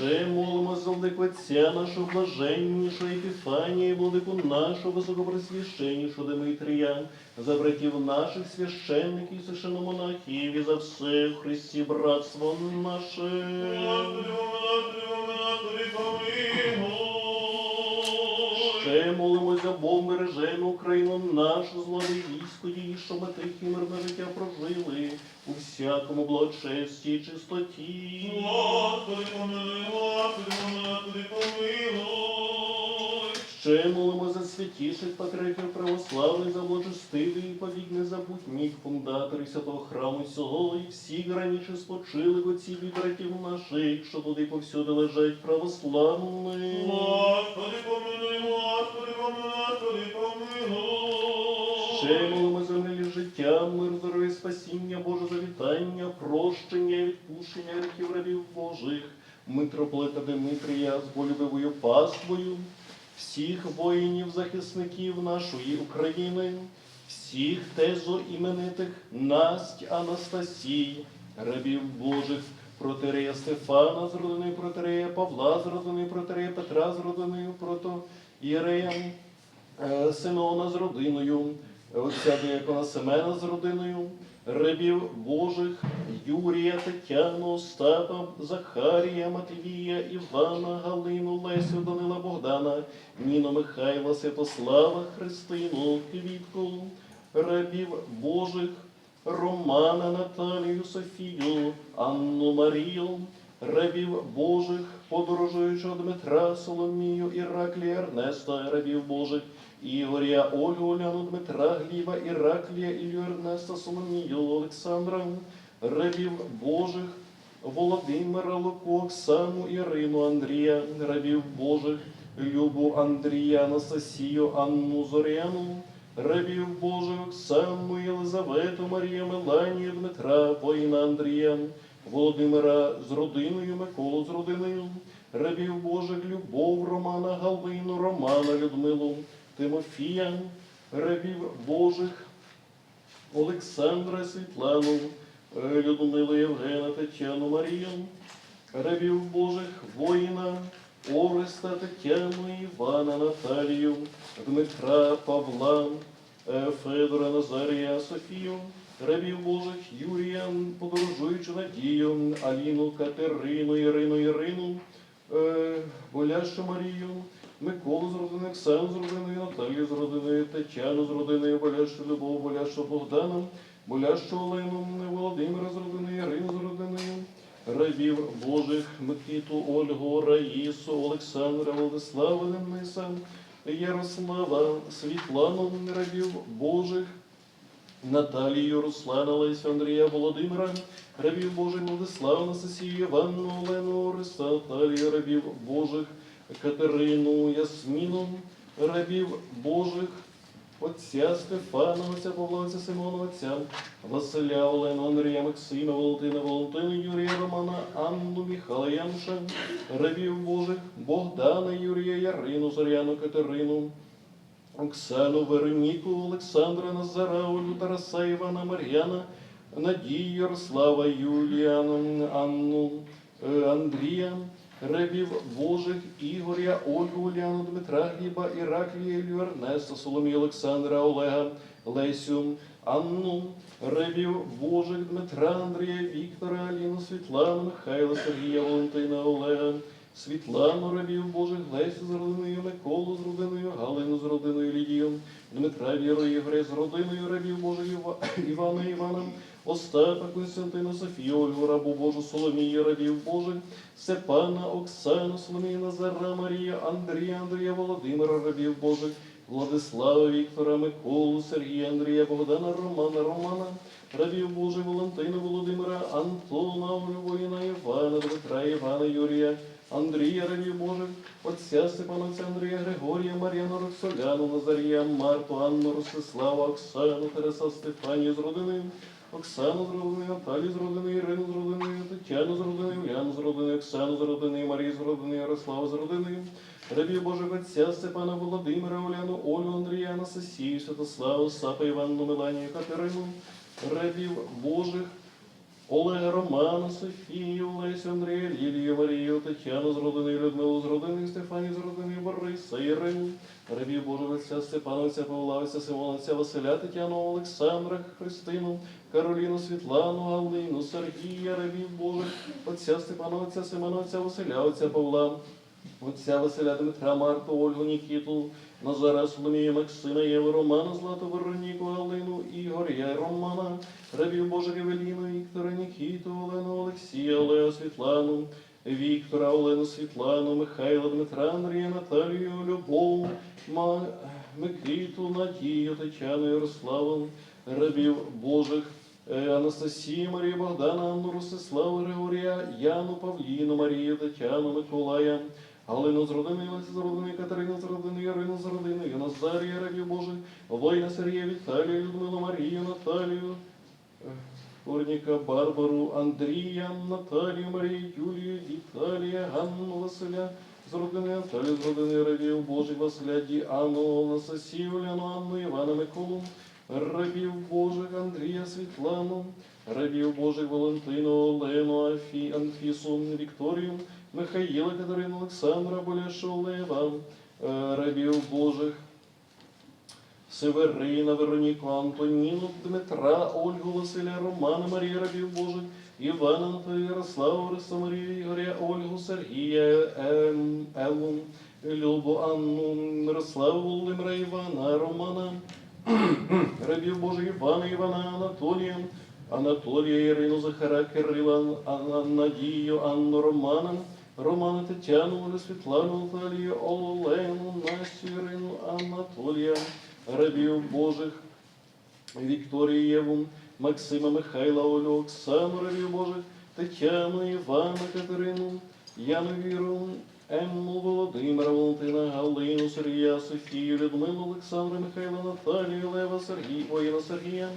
Ще молимо за Отця нашого блаженнішого Епіфанія, владику нашого високопресвященнішого Димитрія, за братів наших священників, і священномонахів, і за все Христі братство наше. Молимось мережену Україну нашу, злади військо її, що ми тихі мирне життя прожили у всякому благочесті і чистоті. Господи, помилуй, Господи, помилуй, помилуй. Ще молимо за святіших патріархів православних, за благочестивий і повік незабутніх фундаторів святого храму цього і всіх раніше спочилих отців і братів наших, що туди повсюди лежать православними. Господи, помилуй, Господи, помилуй, Господи, помилуй. Ще молимо за милі життя, мир, здоров'я, спасіння, Боже завітання, прощення і відпущення гріхів рабів Божих, митрополита Димитрія з болюбивою паствою, всіх воїнів, захисників нашої України, всіх тезо іменитих Насть Анастасій, рабів Божих, протерея Стефана з родиною протерея Павла з родиною протерея Петра з родиною прото Єрея е, Симеона з родиною, отця Диякона Семена з родиною, рабів Божих, Юрія, Тетяну, Остапа, Захарія, Матвія, Івана, Галину, Лесю, Данила, Богдана, Ніну, Михайла, Святослава, Христину, Квітку, рабів Божих, Романа, Наталію, Софію, Анну Марію, рабів Божих, подорожуючого Дмитра, Соломію, Іраклія, Ернеста, рабів Божих, Ігоря, Ольгу, Оляну, Дмитра, Гліба, Іраклія, Ілью, Ернеста, Соломію, Олександра, рабів Божих, Володимира, Луку, Оксану, Ірину, Андрія, рабів Божих, Любу, Андрія, Анастасію, Анну Зоряну, рабів Божих, Оксану, Єлизавету, Марію, Меланію, Дмитра, воїна Андрія, Володимира з родиною, Миколу з родиною, рабів Божих, Любов, Романа, Галину, Романа, Людмилу, Тимофія, рабів Божих, Олександра, Світлану, е, Людмилу, Євгена, Тетяну, Марію, рабів Божих, воїна, Ореста, Тетяну, Івана, Наталію, Дмитра, Павла, е, Федора, Назарія, Софію, рабів Божих, Юрія, подорожуючу Надію, Аліну, Катерину, Ірину, Ірину, е, Болящу Марію, Миколу з родини, Оксану з родиною, Наталію з родиною, Тетяну з родиною, Болящу Любов, Болящу Богдана, Болящу Олену, Володимира з родиною, Ірину з родиною, рабів Божих, Микиту, Ольгу, Раїсу, Олександра, Владислава, Дениса, Ярослава, Світлану, рабів Божих, Наталію, Руслана, Лесю, Андрія, Володимира, рабів Божих, Владислава, Анастасію, Іванну, Олену, Ориса, Наталію, рабів Божих, Катерину, Ясміну, рабів Божих, отця Стефана, отця Павла, отця Симона, отця Василя, Олену, Андрія, Максима, Валентина, Валентина, Юрія, Романа, Анну, Міхала, Януша, рабів Божих, Богдана, Юрія, Ярину, Зоряну, Катерину, Оксану, Вероніку, Олександра, Назара, Олю, Тараса, Івана, Мар'яна, Надію, Ярослава, Юліану, Анну, е, Андрія, рабів Божих, Ігоря, Ольгу, Уляну, Дмитра, Гліба, Іраклія, Ілью, Ернеста, Соломію, Олександра, Олега, Лесю, Анну, рабів Божих, Дмитра, Андрія, Віктора, Аліну, Світлану, Михайла, Сергія, Валентина, Олега, Світлану, рабів Божих, Лесю з родиною, Миколу з родиною, Галину з родиною, Лідію, Дмитра, Віру, Ігоря з родиною, рабів Божих, Іва- Івана, Іваном, Остапа, Константина, Софію, Ольгу, рабу Божу, Соломію, рабів Божих, Степана, Оксану, Соломію, Назара, Марія, Андрія, Андрія, Володимира, рабів Божих, Владислава, Віктора, Миколу, Сергія, Андрія, Богдана, Романа, Романа, рабів Божих, Валентина, Володимира, Антона, воїна, Івана, Дмитра, Івана, Юрія, Андрія, рабів Божих, отця Степана, отця Андрія, Григорія, Мар'яну, Роксоляну, Назарія, Марту, Анну, Ростислава, Оксану, Тереса, Стефанію з родиною, Оксану з родиною, Наталію з родиною, Ірину з родиною, Тетяну з родиною, Уляну з родиною, Оксану з родиною, Марію з родиною, Ярославу з родиною, рабів Божих Отця Степана Володимира, Оляну, Олю, Андрія, Анастасію, Святославу, Сапа, Іванну, Меланію, Катерину, рабів Божих, Олега, Романа, Софію, Лесю, Андрія, Лілію, Марію, Тетяну з родини, Людмилу з родини, Стефанію з родини, Бориса, Ірину, рабів Божого Отця Степана, Отця Павла, Отця Симона, Отця Василя, Тетяну, Олександра, Христину, Кароліну, Світлану, Галину, Сергія, рабів Божих, Отця Степана, Отця Василя, Отця Павла, Отця Василя Дмитра, Марту, Ольгу, Нікіту, Назара, Соломію, Максима, Єву, Романа, Злату, Вероніку, Галину, Ігоря, Романа, рабів Божих Евеліну, Віктора, Нікіту, Олену, Олексія, Олега, Світлану, Віктора, Олену, Світлану, Михайла, Дмитра, Андрія, Наталію, Любов, Ма... Микиту, Надію, Тетяну, Ярославу, рабів Божих, е, Анастасію, Марію, Богдана, Анну, Ростиславу, Григорія, Яну, Павліну, Марію, Тетяну, Миколая, Галину з родини, Лесі з родини, Катерину з родини, Ярину з родини, Назарія, рабів Божих, воїна Сергія, Віталія, Людмилу, Марію, Наталію, Корніка, Барбару, Андрія, Наталію, Марію, Юлію, Віталія, Ганну, Василя, з родини Наталію, з родини рабів Божих, Василя, Діану, Анастасію, Ляну, Анну, Івана, Миколу, рабів Божих, Андрія, Світлану, рабів Божих, Валентину, Олену, Афі, Анфісу, Вікторію, Михаїла, Катерину, Олександра, Боляшу, Лева, е, рабів Божих, Северина, Вероніку, Антоніну, Дмитра, Ольгу, Василя, Романа, Марію, рабів Божих, Івана, Анатолія, Ярославу, Христа, Марію, Ігоря, Ольгу, Сергія, Ем, Елу, Любу, Анну, Мирославу, Володимира, Івана, Романа, рабів Божих, Івана, Івана, Анатолія, Анатолія, Ірину, Захара, Кирила, Надію, Анну, Романа, Романа, Тетяну, Олю, Світлану, Наталію, Олену, Настю, Ірину, Анатолія, рабів Божих, Вікторію, Єву, Максима, Михайла, Олю, Оксану, рабів Божих, Тетяну, Івана, Катерину, Яну, Віру, Емму, Володимира, Валентина, Галину, Сергія, Софію, Людмилу, Олександра, Михайла, Наталію, Лева, Сергій, воїна Сергія,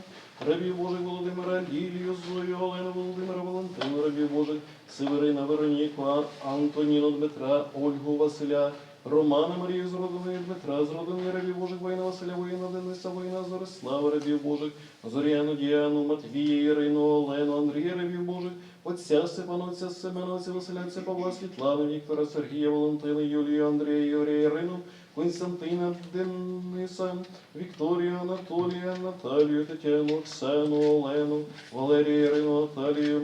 рабів Божих Володимира, Лілію, Зою, Олену, Володимира, Валентину, рабів Божих, Северина, Вероніку, Антоніну, Дмитра, Ольгу, Василя, Романа, Марію з родини Дмитра, з родини рабів Божих, воїна Василя, воїна Дениса, воїна Зорислава, рабів Божих, Зоряну, Діану, Матвія, Ірину, Олену, Андрія, рабів Божих, Отця Степана, отця Семена, отця Василя, отця Павла, Світлану, Віктора, Сергія, Валентина, Юлію, Андрія, Юрія, Ірину, Константина, Дениса, Вікторію, Анатолія, Наталію, Тетяну, Оксану, Олену, Валерію, Ірину, Наталію,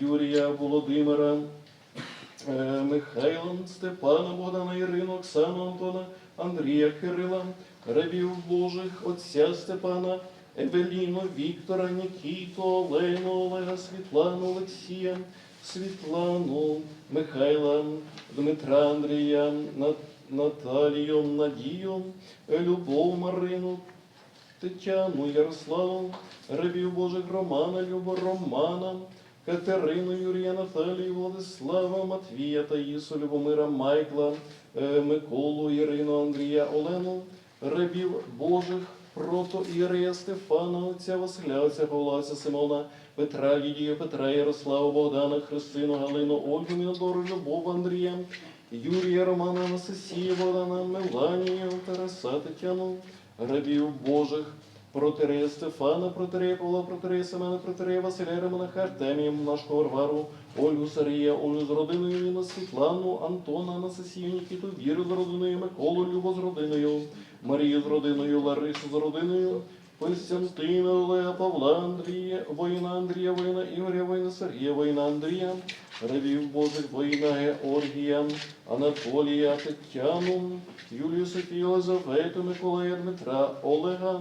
Юрія, Володимира, е, Михайла, Степана, Богдана, Ірину, Оксану, Антона, Андрія, Кирила, рабів Божих, отця Степана, Евеліну, Віктора, Нікіту, Олену, Олега, Світлану, Олексія, Світлану, Михайла, Дмитра, Андрія, Нат- Наталію, Надію, Любов, Марину, Тетяну, Ярославу, рабів Божих Романа, Любо, Романа, Катерину, Юрія, Наталію, Владислава, Матвія, Таїсу, Любомира, Майкла, е, Миколу, Ірину, Андрія, Олену, рабів Божих, Прото, Ірія, Стефана, отця Василя, отця Павла, отця Симона, Петра, Лідію, Петра, Ярослава, Богдана, Христину, Галину, Ольгу, Мінодору, Любов, Андрія, Юрія, Романа, Анастасія, Богдана, Меланію, Тараса, Тетяну, рабів Божих, Протерея Стефана, Протерея Павла, Протерея Семена, Протерея Василя, Романаха, Артемія, нашого Варвару, Ольгу Сарія, Олю з родиною, Ніна, Світлану, Антона, Анастасію, Нікіту, Віру з родиною, Миколу, Любо з родиною, Марію з родиною, Ларису з родиною, Константина, Олега, Павла, Андрія, воїна Андрія, воїна Ігоря, воїна Сергія, воїна Андрія, рабів Божих, воїна Георгія, Анатолія, Тетяну, Юлію Софію, Елизавету, Миколая, Дмитра, Олега,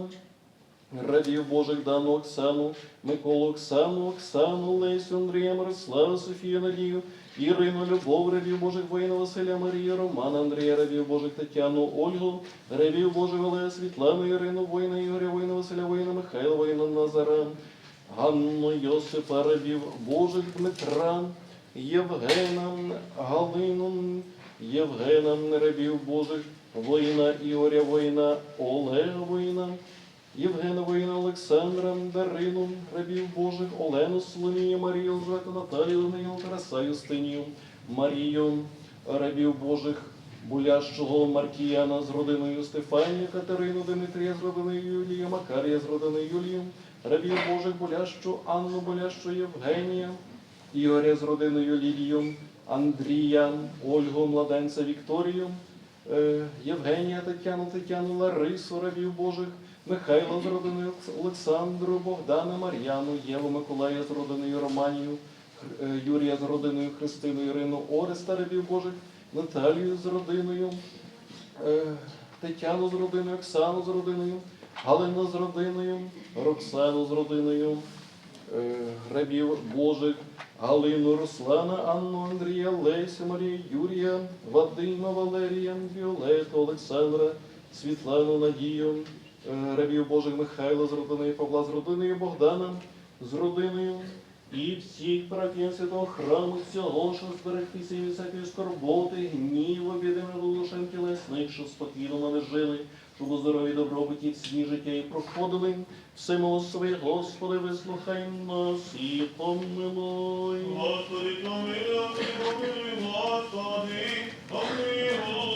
Радів Божих Дану Оксану, Миколу Оксану, Оксану, Лесю, Андрія, Мирослава, Софію, Надію, Ірину, Любов, Радів Божих воїна Василя, Марія, Романа, Андрія, Радів Божих Тетяну, Ольгу, Радів Божих Олега, Світлану, Ірину, воїна Ігоря, воїна Василя, воїна Михайла, воїна Назара, Ганну, Йосипа, Рабів Божих Дмитра, Євгена, Галину, Євгена, Рабів Божих, воїна Ігоря, воїна Олега, воїна, Євгена воїна Олександра, Дарину, рабів Божих, Олену, Соломію, Марію, Елжвету, Наталію, Даниїл, Тараса, Юстинію, Марію, рабів Божих, Булящого Маркіяна з родиною Стефанія, Катерину Дмитрія з родиною Юлію, Макарія з родиною Юлію, рабів Божих Булящу, Анну Булящу, Євгенія, Ігоря з родиною Лілію, Андрія, Ольгу, младенця Вікторію, е, Євгенія, Тетяну, Тетяну, Ларису, рабів Божих, Михайла з родиною Олександру, Богдана, Мар'яну, Єву, Миколая з родиною Романію, е, Юрія з родиною Христину, Ірину, Ореста, рабів Божих, Наталію з родиною, е, Тетяну з родиною, Оксану з родиною, Галину з родиною, Роксану з родиною, е, рабів Божих, Галину, Руслана, Анну, Андрія, Лесю, Марію, Юрія, Вадима, Валерія, Віолету, Олександра, Світлану, Надію, рабів Божих Михайла з родиною, Павла з родиною, Богдана з родиною, і всіх парафіян святого храму цього, що зберегтися від всякої скорботи, гніву, біди душем тілесних, щоб спокійно нами жили, щоб у здорові добробуті всі життя і проходили. Все милостивий, Господи, вислухай нас і помилуй. Господи, помилуй, помилуй, Господи, помилуй.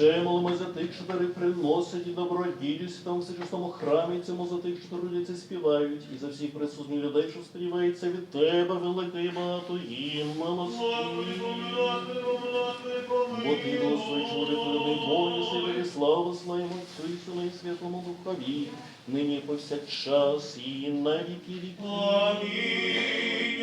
Ще молимо за тих, що дари приносять і доброділі святому всечесному храмі, цьому за тих, що родяться співають, і за всіх присутніх людей, що сподівається від тебе, велика і багато і. Бо ти Господи, чоловік Богу, сили, славу славимо Отцю і і Святому Духові, нині повсякчас і на віки. Амінь.